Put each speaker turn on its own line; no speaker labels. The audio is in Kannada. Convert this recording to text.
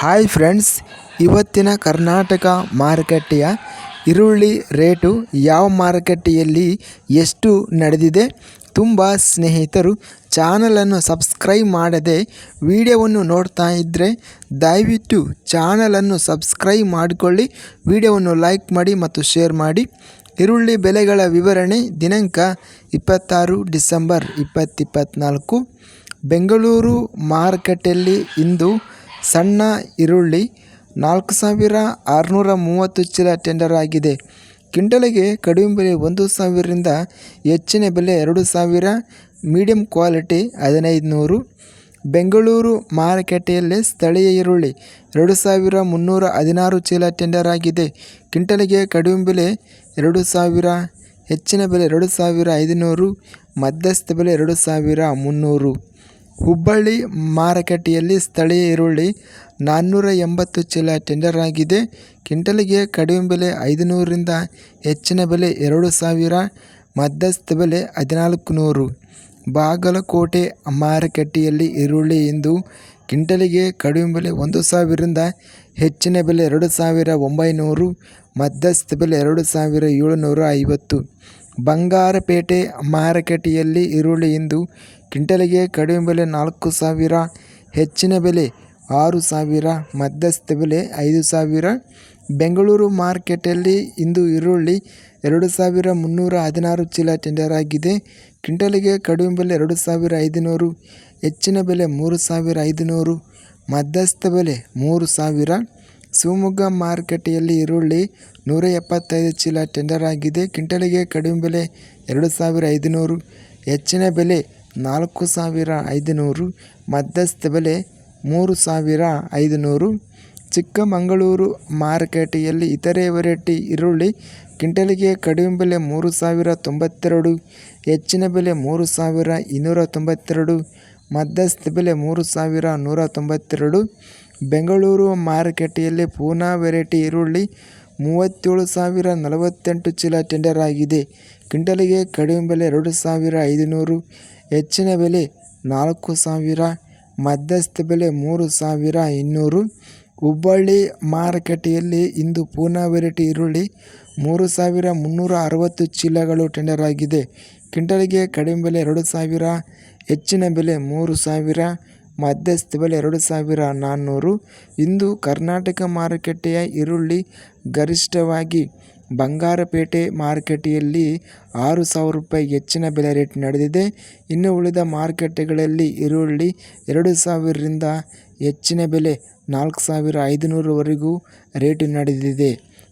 ಹಾಯ್ ಫ್ರೆಂಡ್ಸ್, ಇವತ್ತಿನ ಕರ್ನಾಟಕ ಮಾರುಕಟ್ಟೆಯ ಈರುಳ್ಳಿ ರೇಟು ಯಾವ ಮಾರುಕಟ್ಟೆಯಲ್ಲಿ ಎಷ್ಟು ನಡೆದಿದೆ ತುಂಬ ಸ್ನೇಹಿತರು ಚಾನಲನ್ನು ಸಬ್ಸ್ಕ್ರೈಬ್ ಮಾಡದೆ ವಿಡಿಯೋವನ್ನು ನೋಡ್ತಾ ಇದ್ದರೆ ದಯವಿಟ್ಟು ಚಾನಲನ್ನು ಸಬ್ಸ್ಕ್ರೈಬ್ ಮಾಡಿಕೊಳ್ಳಿ, ವಿಡಿಯೋವನ್ನು ಲೈಕ್ ಮಾಡಿ ಮತ್ತು ಶೇರ್ ಮಾಡಿ. ಈರುಳ್ಳಿ ಬೆಲೆಗಳ ವಿವರಣೆ ದಿನಾಂಕ ಇಪ್ಪತ್ತಾರು ಡಿಸೆಂಬರ್ ಇಪ್ಪತ್ತಿಪ್ಪತ್ತ್ನಾಲ್ಕು ಬೆಂಗಳೂರು ಮಾರುಕಟ್ಟೆಯಲ್ಲಿ ಇಂದು ಸಣ್ಣ ಈರುಳ್ಳಿ ನಾಲ್ಕು ಸಾವಿರ ಆರುನೂರ ಮೂವತ್ತು ಚೀಲ ಟೆಂಡರ್ ಆಗಿದೆ. ಕ್ವಿಂಟಲಿಗೆ ಕಡಿಮೆ ಬೆಲೆ ಒಂದು ಸಾವಿರದಿಂದ ಹೆಚ್ಚಿನ ಬೆಲೆ ಎರಡು ಸಾವಿರ ಮೀಡಿಯಂ ಕ್ವಾಲಿಟಿ ಹದಿನೈದು ನೂರು ಬೆಂಗಳೂರು ಮಾರುಕಟ್ಟೆಯಲ್ಲಿ ಸ್ಥಳೀಯ ಈರುಳ್ಳಿ ಎರಡು ಸಾವಿರ ಮುನ್ನೂರ ಹದಿನಾರು ಚೀಲ ಟೆಂಡರ್ ಆಗಿದೆ. ಕಿಂಟಲಿಗೆ ಕಡಿಮೆ ಬೆಲೆ ಎರಡು ಸಾವಿರ, ಹೆಚ್ಚಿನ ಬೆಲೆ ಎರಡು ಸಾವಿರ ಐದುನೂರು, ಮಧ್ಯಸ್ಥ ಬೆಲೆ ಎರಡು ಸಾವಿರ ಮುನ್ನೂರು. ಹುಬ್ಬಳ್ಳಿ ಮಾರುಕಟ್ಟೆಯಲ್ಲಿ ಸ್ಥಳೀಯ ಈರುಳ್ಳಿ ನಾನ್ನೂರ ಎಂಬತ್ತು ಚೀಲ ಟೆಂಡರ್ ಆಗಿದೆ. ಕಿಂಟಲಿಗೆ ಕಡಿಮೆ ಬೆಲೆ ಐದುನೂರರಿಂದ ಹೆಚ್ಚಿನ ಬೆಲೆ ಎರಡು ಸಾವಿರ, ಮಧ್ಯಸ್ಥ ಬೆಲೆ ಹದಿನಾಲ್ಕು ನೂರು ಬಾಗಲಕೋಟೆ ಮಾರುಕಟ್ಟೆಯಲ್ಲಿ ಈರುಳ್ಳಿ ಇಂದು ಕ್ವಿಂಟಲಿಗೆ ಕಡಿಮೆ ಬೆಲೆ ಒಂದು ಸಾವಿರದಿಂದ ಹೆಚ್ಚಿನ ಬೆಲೆ ಎರಡು ಸಾವಿರ ಒಂಬೈನೂರು, ಮಧ್ಯಸ್ಥ ಬೆಲೆ ಎರಡು ಸಾವಿರ ಏಳುನೂರ ಐವತ್ತು. ಬಂಗಾರಪೇಟೆ ಮಾರುಕಟ್ಟೆಯಲ್ಲಿ ಈರುಳ್ಳಿ ಇಂದು ಕ್ವಿಂಟಲಿಗೆ ಕಡಿಮೆ ಬೆಲೆ ನಾಲ್ಕು ಸಾವಿರ, ಹೆಚ್ಚಿನ ಬೆಲೆ ಆರು ಸಾವಿರ, ಮಧ್ಯಸ್ಥ ಬೆಲೆ ಐದು ಸಾವಿರ. ಬೆಂಗಳೂರು ಮಾರ್ಕೆಟಲ್ಲಿ ಇಂದು ಈರುಳ್ಳಿ ಎರಡು ಸಾವಿರ ಮುನ್ನೂರ ಹದಿನಾರು ಚೀಲ ಟೆಂಡರ್ ಆಗಿದೆ. ಕ್ವಿಂಟಲಿಗೆ ಕಡಿಮೆ ಬೆಲೆ ಎರಡು ಸಾವಿರ ಐದುನೂರು, ಹೆಚ್ಚಿನ ಬೆಲೆ ಮೂರು ಸಾವಿರ ಐದುನೂರು, ಮಧ್ಯಸ್ಥ ಬೆಲೆ ಮೂರು ಸಾವಿರ. ಶಿವಮೊಗ್ಗ ಮಾರುಕಟ್ಟೆಯಲ್ಲಿ ಈರುಳ್ಳಿ ನೂರ ಎಪ್ಪತ್ತೈದು ಚೀಲ ಟೆಂಡರ್ ಆಗಿದೆ. ಕ್ವಿಂಟಲಿಗೆ ಕಡಿಮೆ ಬೆಲೆ ಎರಡು ಸಾವಿರ ಐದುನೂರು, ಹೆಚ್ಚಿನ ಬೆಲೆ ನಾಲ್ಕು ಸಾವಿರ ಐದುನೂರು, ಮಧ್ಯಸ್ಥ ಬೆಲೆ ಮೂರು ಸಾವಿರ ಐದುನೂರು. ಚಿಕ್ಕಮಗಳೂರು ಮಾರುಕಟ್ಟೆಯಲ್ಲಿ ಇತರೆ ವೆರೈಟಿ ಈರುಳ್ಳಿ, ಕ್ವಿಂಟಲಿಗೆ ಕಡಿಮೆ ಬೆಲೆ ಮೂರು ಸಾವಿರ ತೊಂಬತ್ತೆರಡು, ಹೆಚ್ಚಿನ ಬೆಲೆ ಮೂರು ಸಾವಿರ ಇನ್ನೂರ ತೊಂಬತ್ತೆರಡು, ಮಧ್ಯಸ್ಥ ಬೆಲೆ ಮೂರು ಸಾವಿರ ನೂರ ತೊಂಬತ್ತೆರಡು. ಬೆಂಗಳೂರು ಮಾರುಕಟ್ಟೆಯಲ್ಲಿ ಪೂನಾ ವೆರೈಟಿ ಈರುಳ್ಳಿ ಮೂವತ್ತೇಳು ಸಾವಿರ ನಲವತ್ತೆಂಟು ಚೀಲ ಟೆಂಡರ್ ಆಗಿದೆ. ಕ್ವಿಂಟಲಿಗೆ ಕಡಿಮೆ ಬೆಲೆ ಎರಡು ಸಾವಿರ ಐದುನೂರು ಹೆಚ್ಚಿನ ಬೆಲೆ ನಾಲ್ಕು ಸಾವಿರ, ಮಧ್ಯಸ್ಥ ಬೆಲೆ ಮೂರು ಸಾವಿರ ಇನ್ನೂರು. ಹುಬ್ಬಳ್ಳಿ ಮಾರುಕಟ್ಟೆಯಲ್ಲಿ ಇಂದು ಪೂನಾ ವೆರೈಟಿ ಈರುಳ್ಳಿ ಮೂರು ಸಾವಿರ ಮುನ್ನೂರ ಅರವತ್ತು ಚೀಲಗಳು ಟೆಂಡರ್ ಆಗಿದೆ. ಕ್ವಿಂಟಲಿಗೆ ಕಡಿಮೆ ಬೆಲೆ ಎರಡು ಸಾವಿರ, ಹೆಚ್ಚಿನ ಬೆಲೆ ಮೂರು ಸಾವಿರ, ಮಧ್ಯಸ್ಥ ಬೆಲೆ ಎರಡು ಸಾವಿರ ನಾನ್ನೂರು. ಇಂದು ಕರ್ನಾಟಕ ಮಾರುಕಟ್ಟೆಯ ಈರುಳ್ಳಿ ಗರಿಷ್ಠವಾಗಿ ಬಂಗಾರಪೇಟೆ ಮಾರುಕಟ್ಟೆಯಲ್ಲಿ ಆರು ಸಾವಿರ ರೂಪಾಯಿ ಹೆಚ್ಚಿನ ಬೆಲೆ ರೇಟ್ ನಡೆದಿದೆ. ಇನ್ನು ಉಳಿದ ಮಾರುಕಟ್ಟೆಗಳಲ್ಲಿ ಈರುಳ್ಳಿ ಎರಡು ಸಾವಿರದಿಂದ ಹೆಚ್ಚಿನ ಬೆಲೆ ನಾಲ್ಕು ಸಾವಿರ ಐದುನೂರವರೆಗೂ ರೇಟು ನಡೆದಿದೆ.